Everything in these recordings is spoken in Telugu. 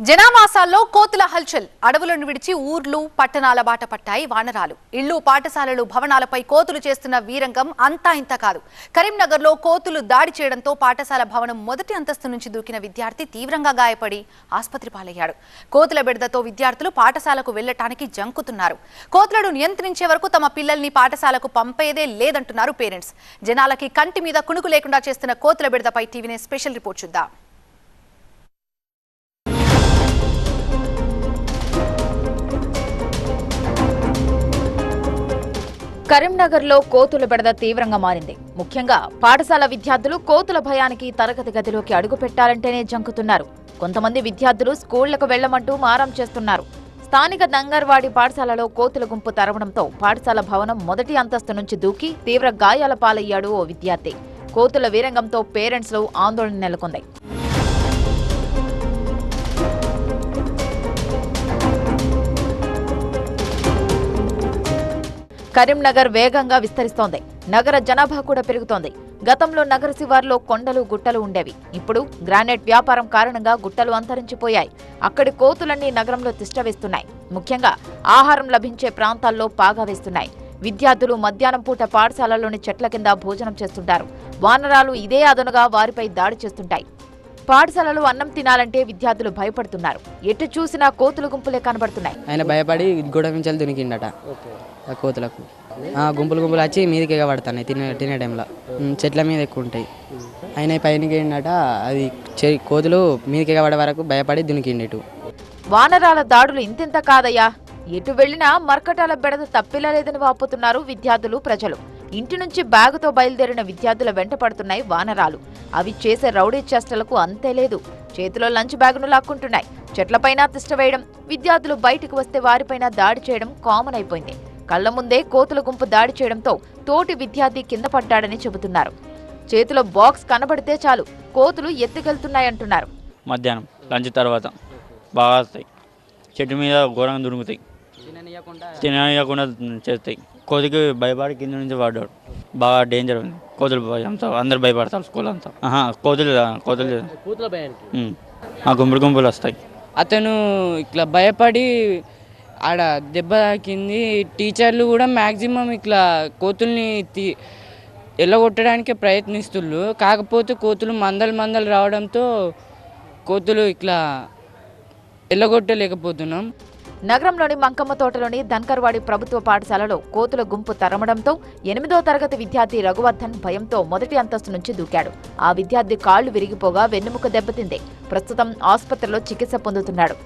జనావాసాల్లో కోతుల హల్చల్. అడవులను విడిచి ఊర్లు పట్టణాల బాట పట్టాయి వానరాలు. ఇళ్ళు పాఠశాలలు భవనాలపై కోతులు చేస్తున్న వీరంగం అంతా ఇంత కాదు. కరీంనగర్లో కోతులు దాడి చేయడంతో పాఠశాల భవనం మొదటి అంతస్తు నుంచి దూకిన విద్యార్థి తీవ్రంగా గాయపడి ఆసుపత్రి పాలయ్యాడు. కోతుల బెడదతో విద్యార్థులు పాఠశాలకు వెళ్ళటానికి జంకుతున్నారు. కోతులను నియంత్రించే వరకు తమ పిల్లల్ని పాఠశాలకు పంపేదే లేదంటున్నారు పేరెంట్స్. జనాలకి కంటి మీద కుణుకు లేకుండా చేస్తున్న కోతుల బెడదపై టీవీనే స్పెషల్ రిపోర్ట్ చూద్దాం. కరీంనగర్లో కోతుల బెడద తీవ్రంగా మారింది. ముఖ్యంగా పాఠశాల విద్యార్థులు కోతుల భయానికి తరగతి గదిలోకి అడుగు పెట్టాలంటేనే జంకుతున్నారు. కొంతమంది విద్యార్థులు స్కూళ్ళకు వెళ్ళమంటూ మారం చేస్తున్నారు. స్థానిక దంగర్వాడి పాఠశాలలో కోతుల గుంపు తరవడంతో పాఠశాల భవనం మొదటి అంతస్తు నుంచి దూకి తీవ్ర గాయాల పాలయ్యాడు ఓ విద్యార్థి. కోతుల వీరంగంతో పేరెంట్స్లో ఆందోళన నెలకొంది. కరీంనగర్ వేగంగా విస్తరిస్తోంది. నగర జనాభా కూడా పెరుగుతోంది. గతంలో నగర శివార్లో కొండలు గుట్టలు ఉండేవి. ఇప్పుడు గ్రానైట్ వ్యాపారం కారణంగా గుట్టలు అంతరించిపోయాయి. అక్కడి కోతులన్నీ నగరంలో తిష్టవేస్తున్నాయి ముఖ్యంగా ఆహారం లభించే ప్రాంతాల్లో పాగా వేస్తున్నాయి. విద్యార్థులు మధ్యాహ్నం పూట పాఠశాలలోని చెట్ల కింద భోజనం చేస్తుంటారు. వానరాలు ఇదే అదనుగా వారిపై దాడి చేస్తుంటాయి. పాఠశాలలో అన్నం తినాలంటే విద్యార్థులు భయపడుతున్నారు. ఎటు చూసినా కోతుల గుంపులే కనబడుతున్నాయి. ఆయన భయపడి గోడ నుంచి దునికిండట. ఆ కోతులకు. ఆ, గుంపులు గుంపులు వచ్చి మీదకి పడతాయి తినే తినే టైంలో. చెట్ల మీద ఎక్కువ ఉంటాయి. ఆయన పైనకి ఏంటట అది చె- కోతులు మీదకి పడే వరకు భయపడి దునికిండి ఇటు వానరాల దాడులు ఇంతింత కాదయ్యా. ఎటు వెళ్ళినా మర్కటాల బెడద తప్పిలలేదని వాపోతున్నారు విద్యార్థులు ప్రజలు. ఇంటి నుంచి బ్యాగుతో బయలుదేరిన విద్యార్థుల వెంట పడుతున్నాయి వానరాలు. అవి చేసే రౌడీ చేష్టలకు అంతే లేదు. చేతిలో లంచ్ బ్యాగును లాక్కుంటున్నాయి. చెట్లపైన తిష్టవేయడం విద్యార్థులు బయటకు వస్తే వారిపైన దాడి చేయడం కామన్ అయిపోయింది. కళ్ళ ముందే కోతుల గుంపు దాడి చేయడంతో తోటి విద్యార్థి కింద పడ్డాడని చెబుతున్నారు. చేతిలో బాక్స్ కనబడితే చాలు కోతులు ఎత్తుకెళ్తున్నాయంటున్నారు మధ్యాహ్నం లంచ్ తర్వాత బాగా వస్తాయి. చెట్టు మీద ఘోరంగా దొరుకుతాయి తినకుండా చేస్తాయి. కోతికి భయపడి కింద నుంచి పడ్డాడు. బాగా డేంజర్ ఉంది. కోతులు అంతా అందరు భయపడతారు స్కూల్ అంతా. ఆహా, కోతులు కోతులు గుంపులు గుంపులు వస్తాయి. అతను ఇట్లా భయపడి ఆడ దెబ్బ తాకింది. టీచర్లు కూడా మ్యాక్సిమం ఇట్లా కోతుల్ని తీ ఎల్లగొట్టడానికే ప్రయత్నిస్తుళ్ళు. కాకపోతే కోతులు మందలు మందలు రావడంతో కోతులు ఇట్లా ఎల్లగొట్టలేకపోతున్నాం. నగరంలోని మంకమ్మ తోటలోని ధన్కర్వాడి ప్రభుత్వ పాఠశాలలో కోతుల గుంపు తరమడంతో ఎనిమిదో తరగతి విద్యార్థి రఘువర్ధన్ భయంతో మొదటి అంతస్తు నుంచి దూకాడు. ఆ విద్యార్థి కాళ్ళు విరిగిపోగా వెన్నుముక దెబ్బతింది. ప్రస్తుతం ఆసుపత్రిలో చికిత్స పొందుతున్నాడు.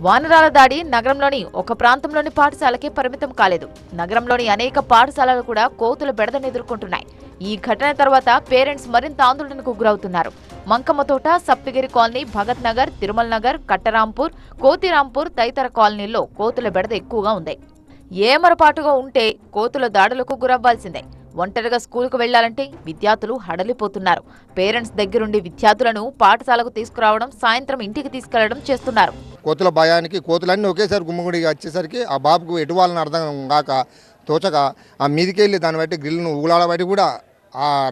వానరాల దాడి నగరంలోని ఒక ప్రాంతంలోని పాఠశాలకే పరిమితం కాలేదు. నగరంలోని అనేక పాఠశాలలు కూడా కోతుల బెడదను ఎదుర్కొంటున్నాయి. ఈ ఘటన తర్వాత పేరెంట్స్ మరింత ఆందోళనకు గురవుతున్నారు. మంకమ్మతోట సప్తగిరి కాలనీ భగత్ నగర్ తిరుమల నగర్ కట్టరాంపూర్ కోతిరాంపూర్ తదితర కాలనీల్లో కోతుల బెడద ఎక్కువగా ఉంది. ఏమరపాటుగా ఉంటే కోతుల దాడులకు గురవ్వాల్సిందే. ఒంటరిగా స్కూల్కు వెళ్ళాలంటే విద్యార్థులు హడలిపోతున్నారు. పేరెంట్స్ దగ్గరుండి విద్యార్థులను పాఠశాలకు తీసుకురావడం సాయంత్రం ఇంటికి తీసుకెళ్ళడం చేస్తున్నారు. కోతుల భయానికి కోతులన్నీ ఒకేసారి గుమ్మగుడిగా వచ్చేసరికి ఆ బాబుకు ఎటు వాళ్ళని అర్థం కాక తోచక ఆ మీదికి వెళ్ళి దాన్ని బట్టి గ్రిల్ను ఊలాడబట్టి కూడా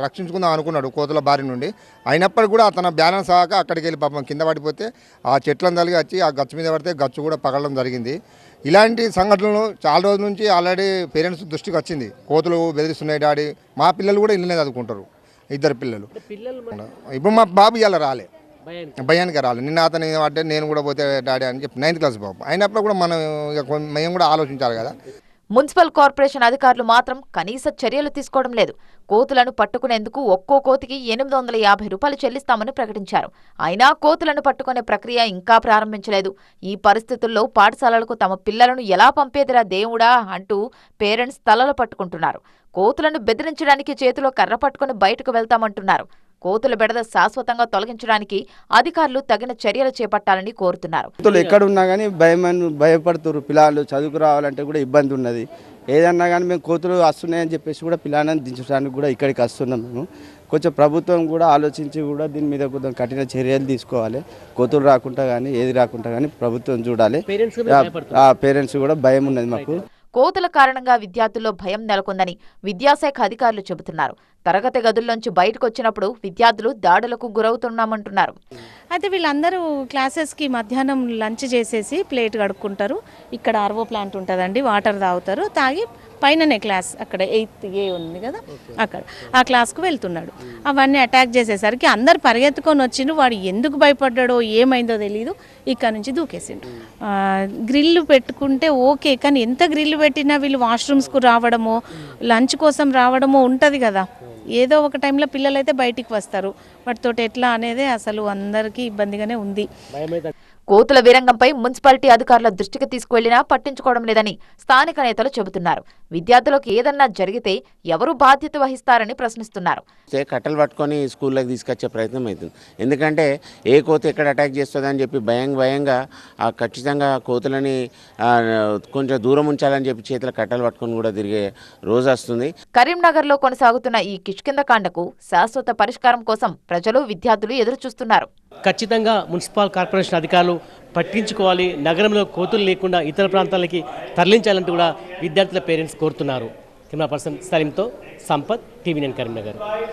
రక్షించుకుందాం అనుకున్నాడు కోతుల బారి నుండి. అయినప్పటికీ కూడా తన బ్యాలెన్స్ ఆక అక్కడికి వెళ్ళి పాపం కింద పడిపోతే ఆ చెట్లను తలిగి వచ్చి ఆ గచ్చు మీద పడితే గచ్చు కూడా పగలడం జరిగింది. ఇలాంటి సంఘటనలు చాలా రోజుల నుంచి ఆల్రెడీ పేరెంట్స్ దృష్టికి వచ్చింది. కోతులు బెదిరిస్తున్నాయి డాడీ. మా పిల్లలు కూడా ఇళ్ళనే చదువుకుంటారు. ఇద్దరు పిల్లలు. ఇప్పుడు మా బాబు ఇలా రాలే. భయానికి. రాలి. నిన్న అతను అంటే నేను కూడా పోతే డాడీ అని చెప్పి నైన్త్ క్లాస్ బాబు. అయినప్పుడు కూడా మనం మేము కూడా ఆలోచించాలి కదా. మున్సిపల్ కార్పొరేషన్ అధికారులు మాత్రం కనీస చర్యలు తీసుకోవడం లేదు. కోతులను పట్టుకునేందుకు ఒక్కో కోతికి ఎనిమిది వందల యాభై రూపాయలు చెల్లిస్తామని ప్రకటించారు. అయినా కోతులను పట్టుకునే ప్రక్రియ ఇంకా ప్రారంభించలేదు. ఈ పరిస్థితుల్లో పాఠశాలలకు తమ పిల్లలను ఎలా పంపేదిరా దేవుడా అంటూ పేరెంట్స్ తలలు పట్టుకుంటున్నారు. కోతులను బెదిరించడానికి చేతిలో కర్ర పట్టుకుని బయటకు వెళ్తామంటున్నారు. కోతుల బెడద శాశ్వతంగా తొలగించడానికి అధికారులు తగిన చర్యలు చేపట్టాలని కోరుతున్నారు. కోతులు ఎక్కడ ఉన్నా కానీ భయం భయపడుతున్నారు పిల్లలు చదువుకు రావాలంటే కూడా ఇబ్బంది ఉన్నది. ఏదన్నా కానీ మేము కోతులు వస్తున్నాయని చెప్పేసి కూడా పిల్లలను దించడానికి కూడా ఇక్కడికి వస్తున్నాం మేము. కొంచెం ప్రభుత్వం కూడా ఆలోచించి కూడా దీని మీద కొంచెం కఠిన చర్యలు తీసుకోవాలి. కోతులు రాకుండా కానీ ఏది రాకుండా కానీ ప్రభుత్వం చూడాలి. ఆ పేరెంట్స్ కూడా భయం ఉన్నది మాకు. కోతుల కారణంగా విద్యార్థుల్లో భయం నెలకొందని విద్యాశాఖ అధికారులు చెబుతున్నారు. తరగతి గదుల్లోంచి బయటకు వచ్చినప్పుడు విద్యార్థులు దాడులకు గురవుతున్నామంటున్నారు. అయితే వీళ్ళందరూ క్లాసెస్కి మధ్యాహ్నం లంచ్ చేసేసి ప్లేట్ కడుక్కుంటారు. ఇక్కడ ఆర్వో ప్లాంట్ ఉంటుందండి వాటర్ తాగుతారు. తాగి పైననే క్లాస్ అక్కడ ఎయిత్ ఏ ఉంది కదా అక్కడ. ఆ క్లాస్కు వెళ్తున్నాడు. అవన్నీ అటాక్ చేసేసరికి అందరు పరిగెత్తుకొని వచ్చిండు వాడు ఎందుకు భయపడ్డాడో ఏమైందో తెలియదు ఇక్కడ నుంచి దూకేసిండు గ్రిల్లు పెట్టుకుంటే ఓకే కానీ ఎంత గ్రిల్లు పెట్టినా వీళ్ళు వాష్రూమ్స్కు రావడమో లంచ్ కోసం రావడమో ఉంటుంది కదా. ఏదో ఒక టైంలో పిల్లలు అయితే బయటికి వస్తారు. వాటితోటి ఎట్లా అనేది అసలు అందరికీ ఇబ్బందిగానే ఉంది. కోతుల వీరంగంపై మున్సిపాలిటీ అధికారుల దృష్టికి తీసుకువెళ్ళినా పట్టించుకోవడం లేదని స్థానిక నేతలు చెబుతున్నారు. విద్యార్థులకు ఏదన్నా జరిగితే ఎవరు బాధ్యత వహిస్తారని ప్రశ్నిస్తున్నారు. కట్టెలు పట్టుకొని స్కూల్లోకి తీసుకొచ్చే ప్రయత్నం అవుతుంది. ఎందుకంటే ఏ కోతి ఎక్కడ అటాక్ చేస్తుంది అని చెప్పి భయం భయంగా ఆ ఖచ్చితంగా కోతులని కొంచెం దూరం ఉంచాలని చెప్పి చేతిలో కట్టెలు పట్టుకొని కూడా తిరిగే రోజు వస్తుంది. కరీంనగర్లో కొనసాగుతున్న ఈ కిష్కిందకాండకు శాశ్వత పరిష్కారం కోసం ప్రజలు విద్యార్థులు ఎదురుచూస్తున్నారు. ఖచ్చితంగా మున్సిపల్ కార్పొరేషన్ అధికారులు పట్టించుకోవాలి. నగరంలో కోతులు లేకుండా ఇతర ప్రాంతాలకి తరలించాలంటూ కూడా విద్యార్థుల పేరెంట్స్ కోరుతున్నారు. కెమెరా పర్సన్ సలీంతో సంపత్ టీవీ నేను కరీంనగర్.